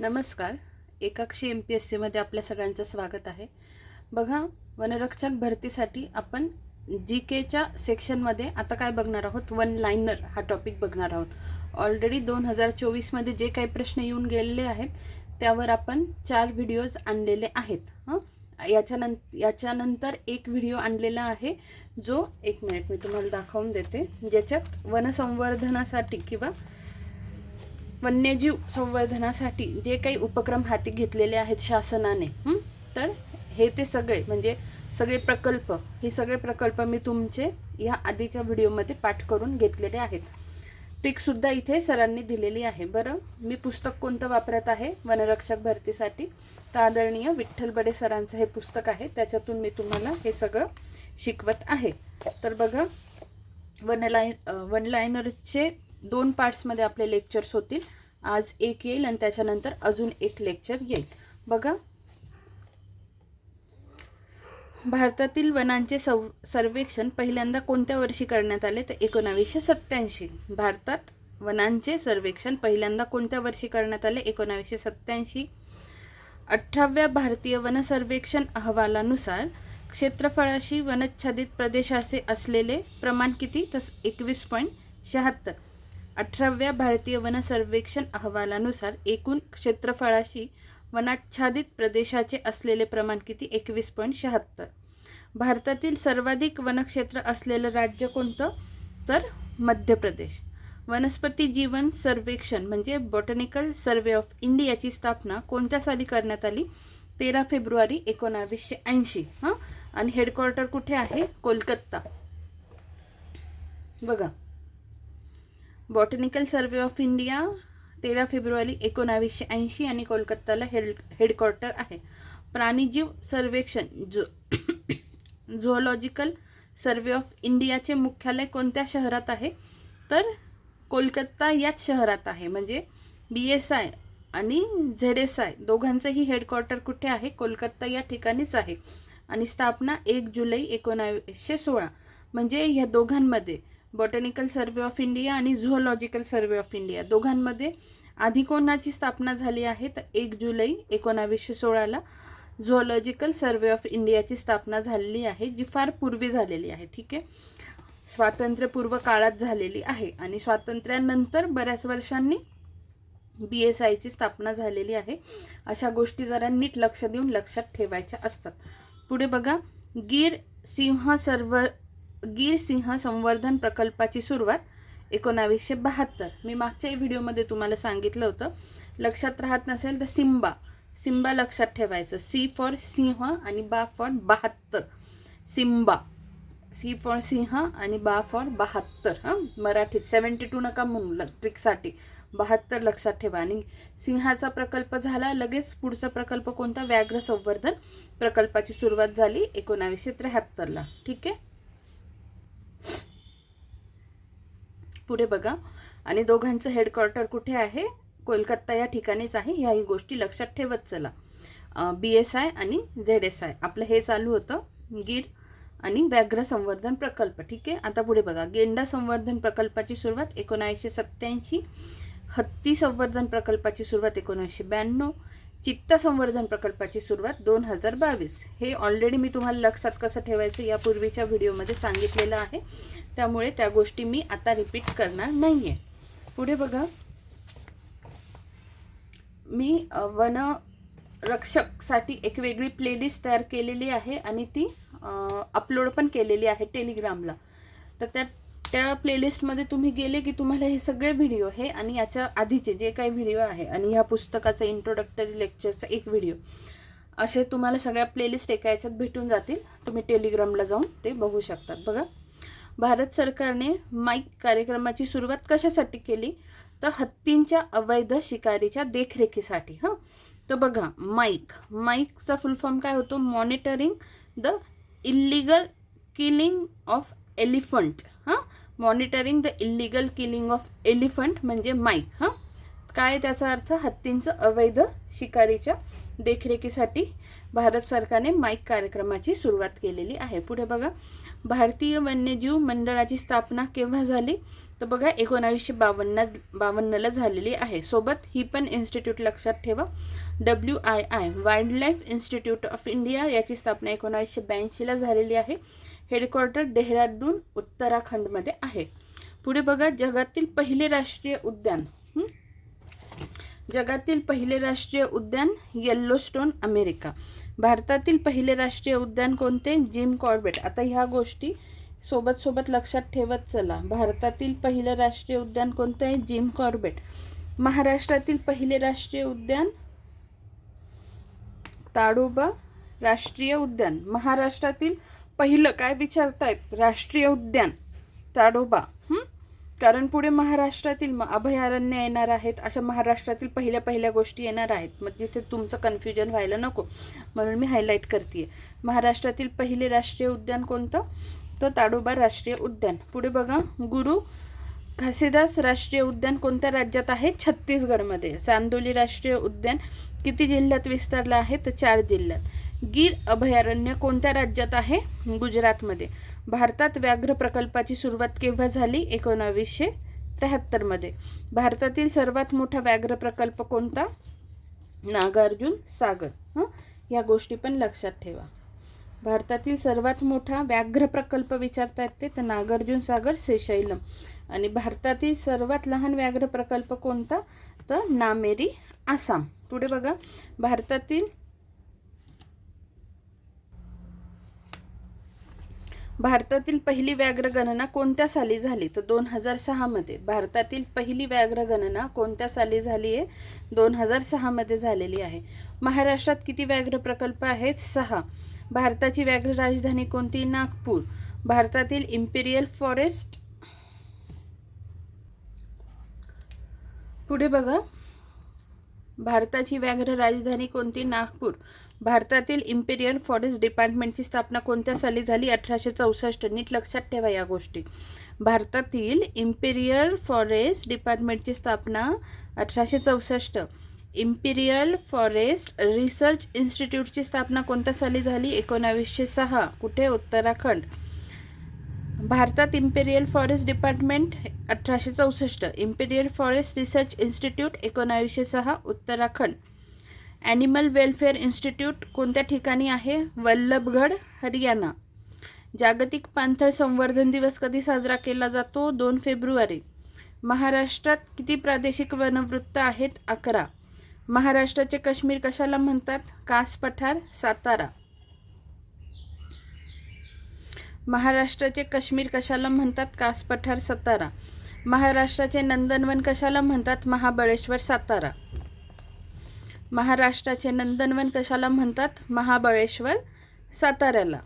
नमस्कार. एकाक्षी M P S सीमध्ये आपल्या सगळ्यांचं स्वागत आहे. बघा वनरक्षक भरतीसाठी आपण जी केच्या सेक्शनमध्ये आता काय बघणार आहोत? वन लाईनर हा टॉपिक बघणार आहोत. ऑलरेडी दोन हजार चोवीसमध्ये जे काही प्रश्न येऊन गेलेले आहेत त्यावर आपण चार व्हिडिओज आणलेले आहेत हां? याच्यानं याच्यानंतर एक व्हिडिओ आणलेला आहे जो एक मिनिट मी तुम्हाला दाखवून देते. ज्याच्यात वनसंवर्धनासाठी किंवा वन्यजीव संवर्धनासाठी जे काही उपक्रम हाती घेतलेले आहेत शासनाने तर हे ते सगळे म्हणजे सगळे प्रकल्प हे सगळे प्रकल्प मी तुमचे या आधीच्या व्हिडिओमध्ये पाठ करून घेतलेले आहेत. ट्रिकसुद्धा इथे सरांनी दिलेली आहे. बरं मी पुस्तक कोणतं वापरत आहे? वनरक्षक भरतीसाठी. तर आदरणीय विठ्ठल बडे सरांचं हे पुस्तक आहे. त्याच्यातून मी तुम्हाला हे सगळं शिकवत आहे. तर बघा वनलाईन वनलायनरचे दोन पार्ट्समध्ये आपले लेक्चर्स होतील. आज एक येईल आणि त्याच्यानंतर अजून एक लेक्चर येईल. बघा. भारतातील वनांचे सव सर्वेक्षण पहिल्यांदा कोणत्या वर्षी करण्यात आले? तर एकोणावीसशे सत्त्याऐंशी. भारतात वनांचे सर्वेक्षण पहिल्यांदा कोणत्या वर्षी करण्यात आले? एकोणावीसशे सत्त्याऐंशी. अठराव्या भारतीय वन सर्वेक्षण अहवालानुसार क्षेत्रफळाशी वनच्छादित प्रदेशाचे असलेले प्रमाण किती? तर एकवीस पॉईंट शहात्तर. अठराव्या भारतीय वन सर्वेक्षण अहवालानुसार एकूण क्षेत्रफळाशी वनाच्छादित प्रदेशाचे असलेले प्रमाण किती? एकवीस पॉईंट शहात्तर. भारतातील सर्वाधिक वनक्षेत्र असलेलं राज्य कोणतं? तर मध्य प्रदेश वनस्पती जीवन सर्वेक्षण म्हणजे बॉटनिकल सर्वे ऑफ इंडियाची स्थापना कोणत्या साली करण्यात आली? तेरा फेब्रुवारी एकोणावीसशे ऐंशी. हां? आणि हेडक्वार्टर कुठे आहे? कोलकाता. बघा. बॉटनिकल सर्वे ऑफ इंडिया तेरा फेब्रुवारी एकोणावीसशे ऐंशी आणि कोलकाताला हेड हेडक्वार्टर आहे. प्राणीजीव सर्वेक्षण जो झुऑलॉजिकल सर्वे ऑफ इंडियाचे मुख्यालय कोणत्या शहरात आहे? तर कोलकाता याच शहरात आहे. म्हणजे बी एस आय आणि झेड एस आय दोघांचंही हेडक्वार्टर कुठे आहे? कोलकाता या ठिकाणीच आहे. आणि स्थापना एक जुलै एकोणावीसशे सोळा. म्हणजे ह्या दोघांमध्ये बॉटनिकल सर्वे ऑफ इंडिया आणि झुओलॉजिकल सर्वे ऑफ इंडिया दोघांमध्ये आधी कोणाची स्थापना झाली आहे? तर एक जुलै एकोणावीसशे सोळाला झुओलॉजिकल सर्वे ऑफ इंडियाची स्थापना झालेली आहे जी फार पूर्वी झालेली आहे ठीक आहे? स्वातंत्र्यपूर्व काळात झालेली आहे आणि स्वातंत्र्यानंतर बऱ्याच वर्षांनी बी एस आयची स्थापना झालेली आहे. अशा गोष्टी जरा नीट लक्ष देऊन लक्षात ठेवायच्या असतात. पुढे बघा गीर सिंह सर्व गीर सिंह संवर्धन प्रकल्पाची सुरुवात एकोणावीसशे बहात्तर. मी मागच्या व्हिडिओमध्ये तुम्हाला सांगितलं होतं लक्षात राहत नसेल तर सिंबा. सिंबा लक्षात ठेवायचं. सी फॉर सिंह आणि बा फॉर बहात्तर. सिंबा. सी फॉर सिंह आणि बा फॉर बहात्तर. हां? मराठीत सेवन्टी टू नका म्हणू ट्रिकसाठी बहात्तर लक्षात ठेवा. आणि सिंहाचा प्रकल्प झाला लगेच पुढचा प्रकल्प कोणता? व्याघ्र संवर्धन प्रकल्पाची सुरुवात झाली एकोणावीसशे त्र्याहत्तरला. ठीक आहे? पुढे बघा. आणि दोघांचं हेडक्वार्टर कुठे आहे? कोलकाता या ठिकाणीच आहे. ह्याही गोष्टी लक्षात ठेवत चला. बी एस आय आणि झेड एस आय आपलं हे चालू होतं. गीर आणि व्याघ्र संवर्धन प्रकल्प. ठीक आहे? आता पुढे बघा. गेंडा संवर्धन प्रकल्पाची सुरुवात एकोणावीसशे सत्त्याऐंशी. हत्ती संवर्धन प्रकल्पाची सुरुवात एकोणीसशे ब्याण्णव. चित्त संवर्धन प्रकल्पाची सुरुवात दोन हजार बावीस. हे ऑलरेडी मी तुम्हाला लक्षात कसं ठेवायचं यापूर्वीच्या व्हिडिओमध्ये सांगितलेलं आहे. त्यामुळे त्या गोष्टी मी आता रिपीट करणार नाही आहे पुढे बघा. मी वन रक्षकसाठी एक वेगळी प्लेलिस्ट तयार केलेली आहे आणि ती अपलोड पण केलेली आहे टेलिग्रामला तर त्यात त्या प्लेलिस्टमध्ये तुम्ही गेले की तुम्हाला हे सगळे व्हिडिओ हे आणि याच्या आधीचे जे काही व्हिडिओ आहे आणि ह्या पुस्तकाचा इंट्रोडक्टरी लेक्चरचा एक व्हिडिओ असे तुम्हाला सगळ्या प्लेलिस्ट एका याच्यात भेटून जातील. तुम्ही टेलिग्रामला जाऊन ते बघू शकतात. बघा भारत सरकारने माईक कार्यक्रमाची सुरुवात कशासाठी केली? तर हत्तींच्या अवैध शिकारीच्या देखरेखीसाठी हां? तर बघा माईक. माईकचा फुल फॉर्म काय होतो? Monitoring the illegal killing of elephant monitoring the illegal killing of elephant म्हणजे माईक हां? काय त्याचा अर्थ? हत्तींचं अवैध शिकारीच्या देखरेखीसाठी भारत सरकारने माईक कार्यक्रमाची सुरुवात केलेली आहे. पुढे बघा. भारतीय वन्यजीव मंडळाची स्थापना केव्हा झाली? तर बघा एकोणावीसशे बावन्न बावन्नला झालेली आहे. सोबत ही पण इन्स्टिट्यूट लक्षात ठेवा. W I I wildlife institute of India याची स्थापना एकोणावीसशे ब्याऐंशीला झालेली आहे. हेडक्वार्टर डेहराडून उत्तराखंडमध्ये आहे. पुढे बघा जगातील पहिले राष्ट्रीय उद्यान. जगातील पहिले राष्ट्रीय उद्यान येल्लोस्टोन अमेरिका. भारतातील पहिले राष्ट्रीय उद्यान कोणते? Jim Corbett. आता ह्या गोष्टी सोबत सोबत लक्षात ठेवत चला. भारतातील पहिलं राष्ट्रीय उद्यान कोणतं आहे? Jim Corbett. महाराष्ट्रातील पहिले राष्ट्रीय उद्यान ताडोबा राष्ट्रीय उद्यान. महाराष्ट्रातील पहिलं काय विचारतायत? राष्ट्रीय उद्यान. ताडोबा. कारण पुढे महाराष्ट्रातील म- अभयारण्य येणार आहेत अशा महाराष्ट्रातील पहिल्या पहिल्या गोष्टी येणार आहेत. मग जिथे तुमचं कन्फ्युजन व्हायला नको. म्हणून मी हायलाईट करते महाराष्ट्रातील पहिले राष्ट्रीय उद्यान कोणतं? तर ताडोबा राष्ट्रीय उद्यान. पुढे बघा. गुरु घासीदास राष्ट्रीय उद्यान कोणत्या राज्यात आहे? छत्तीसगडमध्ये. चांदोली राष्ट्रीय उद्यान किती जिल्ह्यात विस्तारलं आहे? तर चार जिल्ह्यात. गीर अभयारण्य कोणत्या राज्यात आहे? गुजरातमध्ये. भारतात व्याघ्र प्रकल्पाची सुरुवात केव्हा झाली? एकोणावीसशे त्र्याहत्तरमध्ये भारतातील सर्वात मोठा व्याघ्र प्रकल्प कोणता? नागार्जुन सागर. हं? या गोष्टी पण लक्षात ठेवा. भारतातील सर्वात मोठा व्याघ्र प्रकल्प विचारता येते तर नागार्जुन सागर सेशैलम आणि भारतातील सर्वात लहान व्याघ्र प्रकल्प कोणता? तर नामेरी आसाम. पुढे बघा. भारतातील भारतातील पहिली व्याघ्र गणना कोणत्या साली झाली? तर दोन हजार सहामध्ये भारतातील पहिली व्याघ्र गणना कोणत्या साली झाली आहे? दोन हजार सहामध्ये झालेली आहे. महाराष्ट्रात किती व्याघ्र प्रकल्प आहेत? सहा. भारताची व्याघ्र राजधानी कोणती? नागपूर. भारतातील इम्पिरियल फॉरेस्ट पुढे बघा. भारताची व्याघ्र राजधानी कोणती? नागपूर. भारतातील इम्पेरियल फॉरेस्ट डिपार्टमेंटची स्थापना कोणत्या साली झाली? अठराशे चौसष्ट. नीट लक्षात ठेवा या गोष्टी. भारतातील इम्पेरियल फॉरेस्ट डिपार्टमेंटची स्थापना अठराशे चौसष्ट. इम्पिरियल फॉरेस्ट रिसर्च इन्स्टिट्यूटची स्थापना कोणत्या साली झाली? एकोणावीसशे सहा. कुठे? उत्तराखंड. भारतात इम्पेरियल फॉरेस्ट डिपार्टमेंट अठराशे चौसष्ट. इम्पेरियल फॉरेस्ट रिसर्च इन्स्टिट्यूट एकोणावीसशे सहा. उत्तराखंड. ॲनिमल वेलफेअर इन्स्टिट्यूट कोणत्या ठिकाणी आहे? वल्लभगड हरियाणा. जागतिक पाणथळ संवर्धन दिवस कधी साजरा केला जातो? दोन फेब्रुवारी. महाराष्ट्रात किती प्रादेशिक वनवृत्त आहेत? अकरा. महाराष्ट्राचे काश्मीर कशाला म्हणतात? कास पठार सातारा. महाराष्ट्राचे काश्मीर कशाला म्हणतात? कास पठार सातारा. महाराष्ट्राचे नंदनवन कशाला म्हणतात? महाबळेश्वर सातारा. महाराष्ट्राचे नंदनवन कशाला म्हणतात? महाबळेश्वर साताऱ्याला.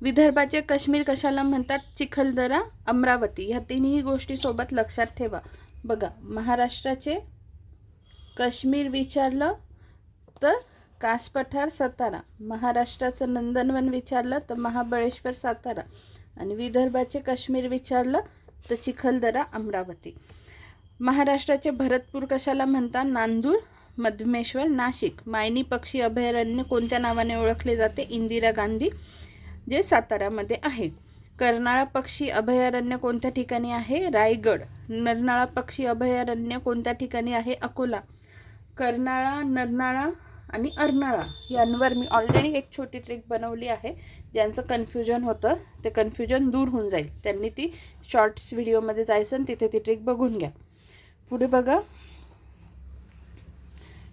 विदर्भाचे काश्मीर कशाला म्हणतात? चिखलदरा अमरावती ह्या तिन्ही गोष्टी सोबत लक्षात ठेवा. बघा महाराष्ट्राचे काश्मीर विचारलं तर कासपठार सातारा. महाराष्ट्राचं नंदनवन विचारलं तर महाबळेश्वर सातारा. आणि विदर्भाचे काश्मीर विचारलं तर चिखलदरा अमरावती. महाराष्ट्राचे भरतपूर कशाला म्हणतात? नांदूर मधमेश्वर नाशिक. मायनी पक्षी अभयारण्य कोणत्या नावाने ओळखले जाते? इंदिरा गांधी जे साताऱ्यामध्ये आहे कर्नाळा पक्षी अभयारण्य कोणत्या ठिकाणी आहे? रायगड. नरनाळा पक्षी अभयारण्य कोणत्या ठिकाणी आहे? अकोला. कर्नाळा नरनाळा आणि अर्नाळा यांवर मी ऑलरेडी एक छोटी ट्रिक बनवली आहे. ज्यांचं कन्फ्युजन होतं ते कन्फ्युजन दूर होऊन जाईल. त्यांनी ती शॉर्ट्स व्हिडिओमध्ये जायचं आणि तिथे ती ट्रिक बघून घ्या. पुढे बघा.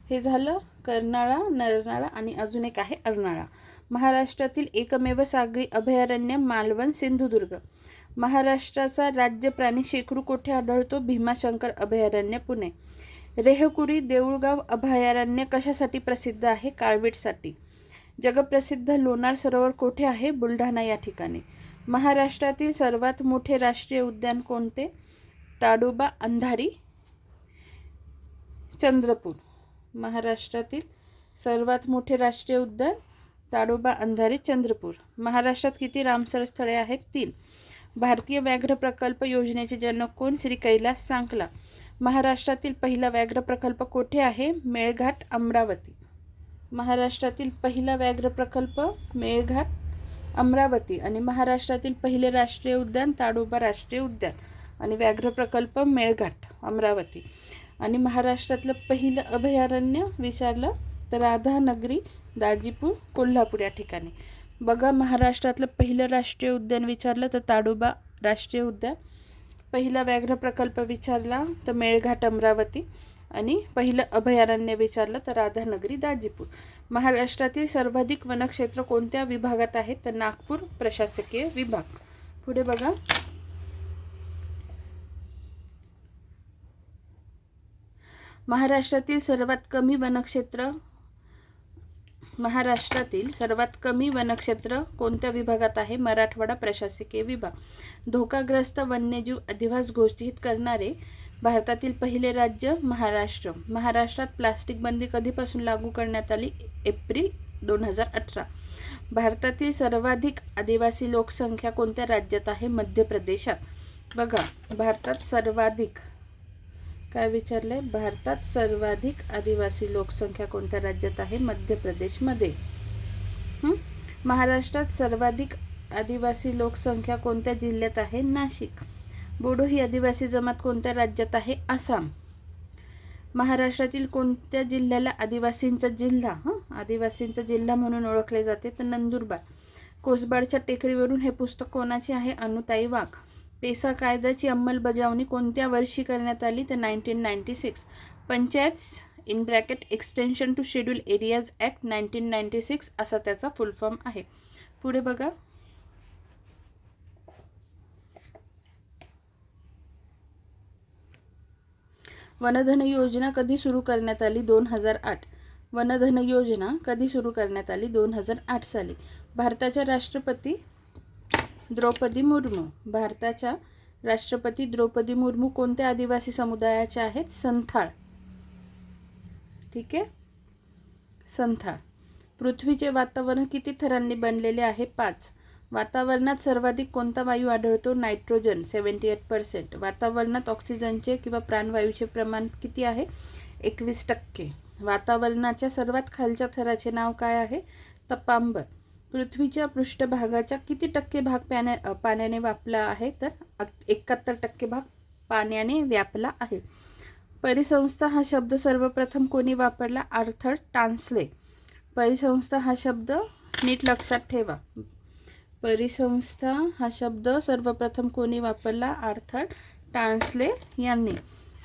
हे झालं कर्नाळा नरनाळा आणि अजून एक आहे अर्नाळा. महाराष्ट्रातील एकमेव सागरी अभयारण्य मालवण सिंधुदुर्ग. महाराष्ट्राचा राज्य प्राणी शेकडू कोठे आढळतो? भीमाशंकर अभयारण्य पुणे. रेहकुरी देऊळगाव अभयारण्य कशासाठी प्रसिद्ध आहे? काळवीटसाठी. जगप्रसिद्ध लोणार सरोवर कोठे आहे? बुलढाणा या ठिकाणी. महाराष्ट्रातील सर्वात मोठे राष्ट्रीय उद्यान कोणते? ताडोबा अंधारी चंद्रपूर महाराष्ट्रातील सर्वात मोठे राष्ट्रीय उद्यान ताडोबा अंधारी चंद्रपूर. महाराष्ट्रात किती रामसर स्थळे आहेत? तीन. भारतीय व्याघ्र प्रकल्प योजनेचे जनक कोण? श्री कैलास सांकला. महाराष्ट्रातील पहिला व्याघ्र प्रकल्प कोठे आहे? मेळघाट अमरावती. महाराष्ट्रातील पहिला व्याघ्र प्रकल्प मेळघाट अमरावती आणि महाराष्ट्रातील पहिले राष्ट्रीय उद्यान ताडोबा राष्ट्रीय उद्यान आणि व्याघ्र प्रकल्प मेळघाट अमरावती. आणि महाराष्ट्रातलं पहिलं अभयारण्य विचारलं तर राधानगरी दाजीपूर कोल्हापूर या ठिकाणी. बघा महाराष्ट्रातलं पहिलं राष्ट्रीय उद्यान विचारलं तर ताडोबा राष्ट्रीय उद्यान पहिला व्याघ्र प्रकल्प विचारला तर मेळघाट अमरावती आणि पहिलं अभयारण्य विचारलं तर राधानगरी दाजीपूर. महाराष्ट्रातील सर्वाधिक वनक्षेत्र कोणत्या विभागात आहे तर नागपूर प्रशासकीय विभाग. पुढे बघा. महाराष्ट्रातील सर्वात कमी वनक्षेत्र? महाराष्ट्रातील सर्वात कमी वनक्षेत्र कोणत्या विभागात आहे? मराठवाडा प्रशासकीय विभाग. धोकाग्रस्त वन्यजीव अधिवास घोषित करणारे भारतातील पहिले राज्य महाराष्ट्र. महाराष्ट्रात प्लास्टिक बंदी कधीपासून लागू करण्यात आली? एप्रिल दोन हजार अठरा. भारतातील सर्वाधिक आदिवासी लोकसंख्या कोणत्या राज्यात आहे? मध्य प्रदेशात. बघा भारतात सर्वाधिक काय विचारलंय? भारतात सर्वाधिक आदिवासी लोकसंख्या कोणत्या राज्यात आहे? मध्य प्रदेशमध्ये महाराष्ट्रात सर्वाधिक आदिवासी लोकसंख्या कोणत्या जिल्ह्यात आहे? नाशिक. बोडो ही आदिवासी जमात कोणत्या राज्यात आहे? आसाम. महाराष्ट्रातील कोणत्या जिल्ह्याला आदिवासींचा जिल्हा? हं? आदिवासींचा जिल्हा म्हणून ओळखले जाते तर नंदुरबार. कोसबाडच्या टेकडीवरून हे पुस्तक कोणाचे आहे? अनुताई वाघ. पेसा कायद्याची अंमलबजावणी कोणत्या वर्षी करण्यात आली? तर nineteen ninety six. Panchayat in bracket extension to schedule areas act nineteen ninety six असा त्याचा फुल फॉर्म आहे. पुढे बघा. वनधन योजना कधी सुरू करण्यात आली? दोन हजार आठ. वनधन योजना कधी सुरू करण्यात आली? दोन हजार आठ साली. भारताच्या राष्ट्रपती द्रौपदी मुर्मू. भारताच्या राष्ट्रपती द्रौपदी मुर्मू कोणत्या आदिवासी समुदायाच्या आहेत? संथाळ. ठीक आहे? संथाळ. पृथ्वीचे वातावरण किती थरांनी बनलेले आहे? पाच. वातावरणात सर्वाधिक कोणता वायू आढळतो? Nitrogen seventy eight percent. वातावरणात ऑक्सिजनचे किंवा प्राणवायूचे प्रमाण किती आहे? एकवीस टक्के. वातावरणाच्या सर्वात खालच्या थराचे नाव काय आहे? तपांबर. पृथ्वीच्या पृष्ठभागाच्या किती टक्के भाग पाण्या पाण्याने व्यापला आहे? तर एकाहत्तर टक्के भाग पाण्याने व्यापला आहे. परिसंस्था हा शब्द सर्वप्रथम कोणी वापरला? Arthur Tansley. परिसंस्था हा शब्द नीट लक्षात ठेवा. परिसंस्था हा शब्द सर्वप्रथम कोणी वापरला? आर्थर टान्सले यांनी.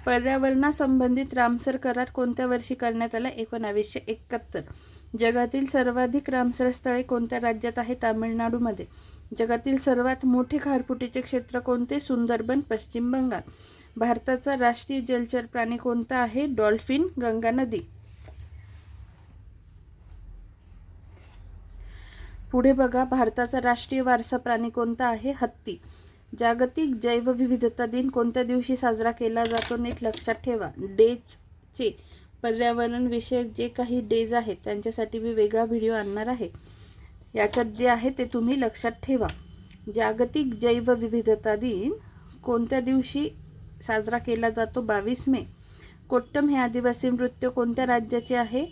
पर्यावरणासंबंधित रामसर करार कोणत्या वर्षी करण्यात आला? एकोणावीसशे एकाहत्तर. जगातील सर्वाधिक रामसर स्थळे कोणत्या राज्यात आहे? तामिळनाडूमध्ये. जगातील सर्वात मोठे खारफुटीचे क्षेत्र कोणते? सुंदरबन पश्चिम बंगाल. भारताचा राष्ट्रीय जलचर प्राणी कोणता आहे? डॉल्फिन गंगा नदी. पुढे बघा भारताचा राष्ट्रीय वारसा प्राणी कोणता आहे? हत्ती. जागतिक जैवविविधता दिन कोणत्या दिवशी साजरा केला जातो? नीट लक्षात ठेवा. डेजचे पर्यावरणविषयक जे काही डेज आहेत त्यांच्यासाठी मी वेगळा व्हिडिओ आणणार आहे. याच्यात जे आहे ते तुम्ही लक्षात ठेवा. जागतिक जैवविविधता दिन कोणत्या दिवशी साजरा केला जातो? बावीस मे. कोट्टम हे आदिवासी नृत्य कोणत्या राज्याचे आहे?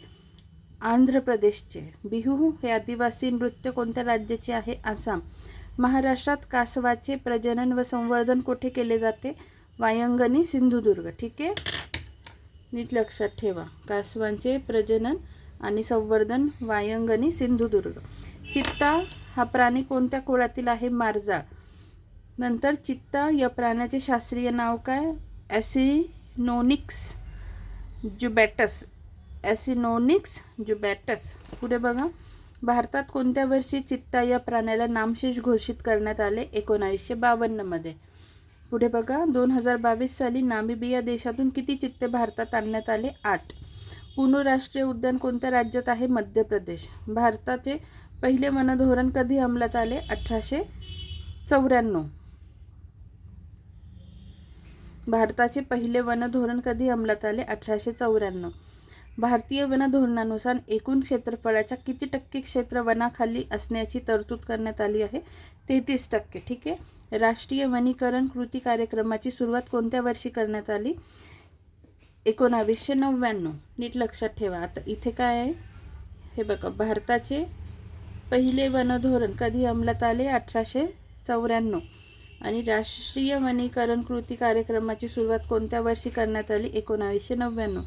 आंध्र प्रदेशचे. बिहू हे आदिवासी नृत्य कोणत्या राज्याचे आहे? आसाम. महाराष्ट्रात कासवाचे प्रजनन व संवर्धन कुठे केले जाते? वायंगणी सिंधुदुर्ग. ठीक आहे? नीट लक्षात ठेवा. कासवांचे प्रजनन आणि संवर्धन वायंगणी सिंधुदुर्ग. चित्ता हा प्राणी कोणत्या कुळातील आहे मार्जाळ? नंतर चित्ता या प्राण्याचे शास्त्रीय नाव काय? ॲसिनोनिक्स जुबॅटस ॲसिनोनिक्स जुबॅटस पुढे बघा. भारतात कोणत्या वर्षी चित्ता या प्राण्याला नामशेष घोषित करण्यात आले? एकोणावीसशे बावन्नमध्ये पुढे बघा. दोन हजार बावीस साली नामिबिया देशातून किती चित्ते भारतात आणण्यात आले? आठ. कुनो राष्ट्रीय उद्यान कोणत्या राज्यात आहे? मध्य प्रदेश. भारताचे पहिले वनधोरण कधी अंमलात आले? अठराशे चौऱ्याण्णव. भारताचे पहिले वनधोरण कधी अंमलात आले? अठराशे चौऱ्याण्णव. भारतीय वनधोरणानुसार एकूण क्षेत्रफळाच्या किती टक्के क्षेत्र वनाखाली असण्याची तरतूद करण्यात आली आहे? तेहतीस टक्के. ठीक आहे? राष्ट्रीय वनीकरण कृती कार्यक्रमाची सुरुवात कोणत्या वर्षी करण्यात आली? एकोणावीसशे नव्याण्णव. नीट लक्षात ठेवा. आता इथे काय आहे? हे बघा भारताचे पहिले वनधोरण कधी अंमलात आले? अठराशे चौऱ्याण्णव. आणि राष्ट्रीय वनीकरण कृती कार्यक्रमाची सुरुवात कोणत्या वर्षी करण्यात आली? एकोणावीसशे नव्याण्णव.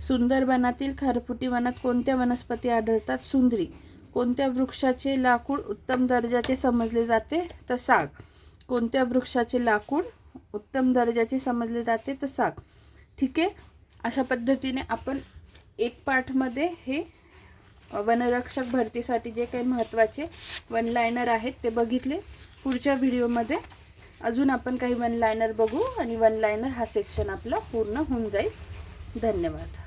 सुंदरबनातील खारफुटी वनात कोणत्या वनस्पती आढळतात? सुंदरी. कोणत्या वृक्षाचे लाकूड उत्तम दर्जाचे समजले जाते? तर साग. कोणत्या वृक्षाचे लाकूड उत्तम दर्जाचे समजले जाते तर साग. ठीक आहे? अशा पद्धतीने आपण एक पाठमध्ये हे वनरक्षक भरतीसाठी जे काही महत्त्वाचे वन लायनर आहेत ते बघितले. पुढच्या व्हिडिओमध्ये अजून आपण काही वन लायनर बघू आणि वन लायनर हा सेक्शन आपला पूर्ण होऊन जाईल. धन्यवाद.